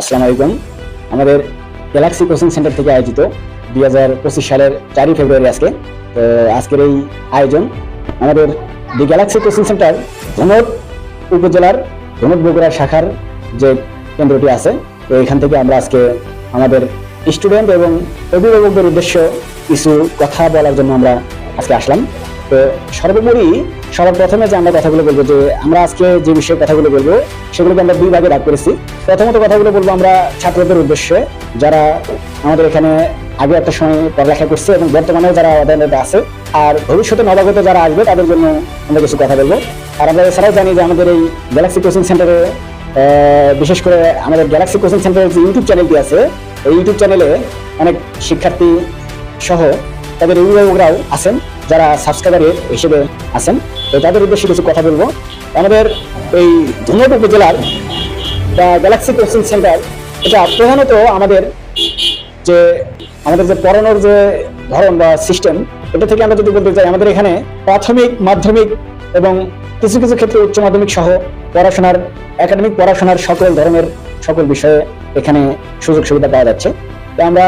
আসসালামু আলাইকুম। আমাদের গ্যালাক্সি কোচিং সেন্টার থেকে আয়োজিত দুই হাজার পঁচিশ সালের চারই ফেব্রুয়ারি আজকে। তো আজকের এই আয়োজন আমাদের the galaxy coaching centre Dhunat উপজেলার ধনট বগুড়া শাখার যে কেন্দ্রটি আছে, তো এখান থেকে আমরা আজকে আমাদের স্টুডেন্ট এবং অভিভাবকদের উদ্দেশ্য কিছু কথা বলার জন্য আমরা আজকে আসলাম। সর্বোপরি সবার প্রথমে যে আমরা কথাগুলো বলব যে আমরা আজকে যে বিষয়ে কথাগুলো বলব, সেগুলোকে আমরা দুই ভাগে ভাগ করেছি। প্রথমত কথাগুলো বলব আমরা ছাত্রদের উদ্দেশ্যে, যারা আমাদের এখানে আগে একটা সময় পড়ালেখা করছে এবং বর্তমানে যারা আমাদের আছে, আর ভবিষ্যতে নবাগত যারা আসবে, তাদের জন্য আমরা কিছু কথা বলব। আর আমরা এছাড়াও জানি যে আমাদের এই গ্যালাক্সি কোচিং সেন্টারে বিশেষ করে আমাদের গ্যালাক্সি কোচিং সেন্টারের যে ইউটিউব চ্যানেলটি আছে, এই ইউটিউব চ্যানেলে অনেক শিক্ষার্থী সহ তাদের অভিভাবকরাও আছেন। যারা সাবস্ক্রাইবার হিসেবে আছেন, তো তাদের উদ্দেশ্যে কিছু কথা বলব। আমাদের এই ধুনট উপজেলার গ্যালাক্সি কোচিং সেন্টার এটা প্রধানত আমাদের যে আমাদের যে পড়ানোর যে ধরন বা সিস্টেম এটা থেকে আমরা যদি বলতে চাই, আমাদের এখানে প্রাথমিক, মাধ্যমিক এবং কিছু কিছু ক্ষেত্রে উচ্চ মাধ্যমিক সহ পড়াশোনার একাডেমিক পড়াশোনার সকল ধরনের সকল বিষয়ে এখানে সুযোগ সুবিধা পাওয়া যাচ্ছে। তো আমরা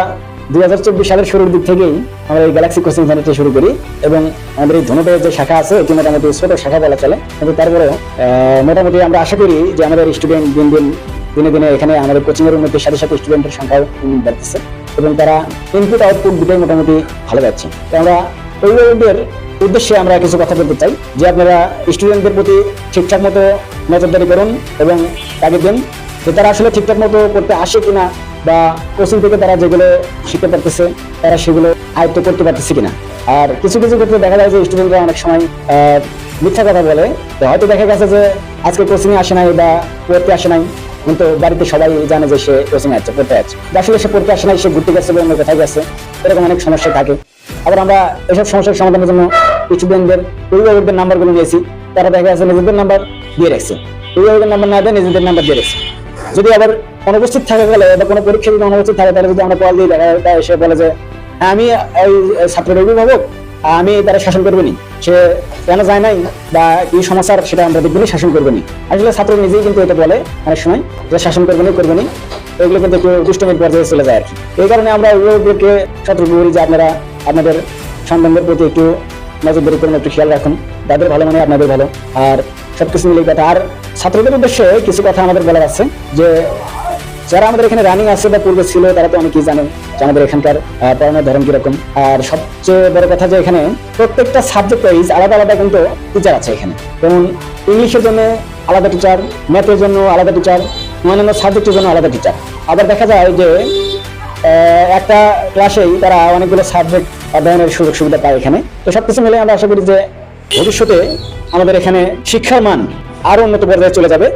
দুই হাজার চব্বিশ সালের শুরুর দিক থেকেই আমরা এই গ্যালাক্সি কোচিং সেন্টারটি শুরু করি এবং আমাদের এই ধনুটের যে শাখা আছে, এটি মোটামুটি ছোট শাখা বলা চলে। কিন্তু তারপরেও মোটামুটি আমরা আশা করি যে আমাদের স্টুডেন্ট দিন দিন, দিনে দিনে এখানে আমাদের কোচিং এর মধ্যে সাথে সাথে স্টুডেন্টের সংখ্যাও বাড়তেছে এবং তারা ইনপুট আউটপুট দুটোই মোটামুটি ভালো যাচ্ছে। তো আমরা অভিভাবকদের উদ্দেশ্যে আমরা কিছু কথা বলতে চাই, যে আপনারা স্টুডেন্টদের প্রতি ঠিকঠাক মতো নজরদারি করুন এবং তাকে দিন তারা আসলে ঠিকঠাক মতো করতে আসে কিনা বা কোচিং থেকে তারা যেগুলো শিখতে পারতেছে, তারা সেগুলো আয়ত্ত করতে পারতেছে কিনা। আর কিছু কিছু ক্ষেত্রে দেখা যায় যে স্টুডেন্টরা অনেক সময় মিথ্যা কথা বলে। তো হয়তো দেখা গেছে যে আজকে কোচিং আসে নাই বা পড়তে আসে নাই, কিন্তু বাড়িতে সবাই জানে যে সে কোচিং আছে, পড়তে আছে। আসলে সে পড়তে আসে নাই, সে ঘুরতে গেছে বা অন্য কোথায় গেছে, এরকম অনেক সমস্যা থাকে। আবার আমরা এসব সমস্যার সমাধানের জন্য স্টুডেন্টদের অভিভাবকদের নাম্বারগুলো নিয়েছি। তারা দেখা যাচ্ছে নিজেদের নাম্বার দিয়ে রাখছে। অভিভাবকের নাম্বার না দিয়ে নিজেদের নাম্বার দিয়ে রাখছে। যদি আবার অনুপস্থিত থাকা গেলে বা কোনো পরীক্ষা যদি অনুপস্থিত থাকে তাহলে যদি আমরা কল দিয়ে দেখা এসে বলে যে "হ্যাঁ, আমি ওই ছাত্রের অভিভাবক আমি তারা শাসন করব নি। সে কেন যায় নাই বা কি সমস্যার সেটা আমরা দেখবেনি শাসন করব নি। আসলে ছাত্র নিজেই কিন্তু এটা বলে অনেক সময় যে শাসন করব নি করব নি। এগুলো কিন্তু একটু দুষ্টমির পর্যায়ে চলে যায় আর কি এই কারণে আমরা অভিভাবকদেরকে সতর্ক করি যে আপনারা আপনাদের সন্তানদের প্রতি একটু নজরদারি করুন একটু খেয়াল রাখুন। তাদের ভালো মানে আপনাদের ভালো। আর সবকিছু মিলে কথা। আর ছাত্রদের উদ্দেশ্যে কিছু কথা আমাদের বলার আছে যে যারা আমাদের এখানে রানিং আছে বা পূর্বে ছিল, তারা তো অনেকেই জানেন যে আমাদের এখানকার পড়ানোর ধরন কীরকম। আর সবচেয়ে বড় কথা যে এখানে প্রত্যেকটা সাবজেক্ট ওয়াইজ আলাদা আলাদা কিন্তু টিচার আছে এখানে। যেমন ইংলিশের জন্য আলাদা টিচার ম্যাথের জন্য আলাদা টিচার অন্যান্য সাবজেক্টের জন্য আলাদা টিচার আবার দেখা যায় যে একটা ক্লাসেই তারা অনেকগুলো সাবজেক্ট অধ্যয়নের সুযোগ সুবিধা পায় এখানে। তো সবকিছু মিলে আমরা আশা করি যে ভবিষ্যতে আমাদের এখানে শিক্ষার মান আরও উন্নত পর্যায়ে চলে যাবে।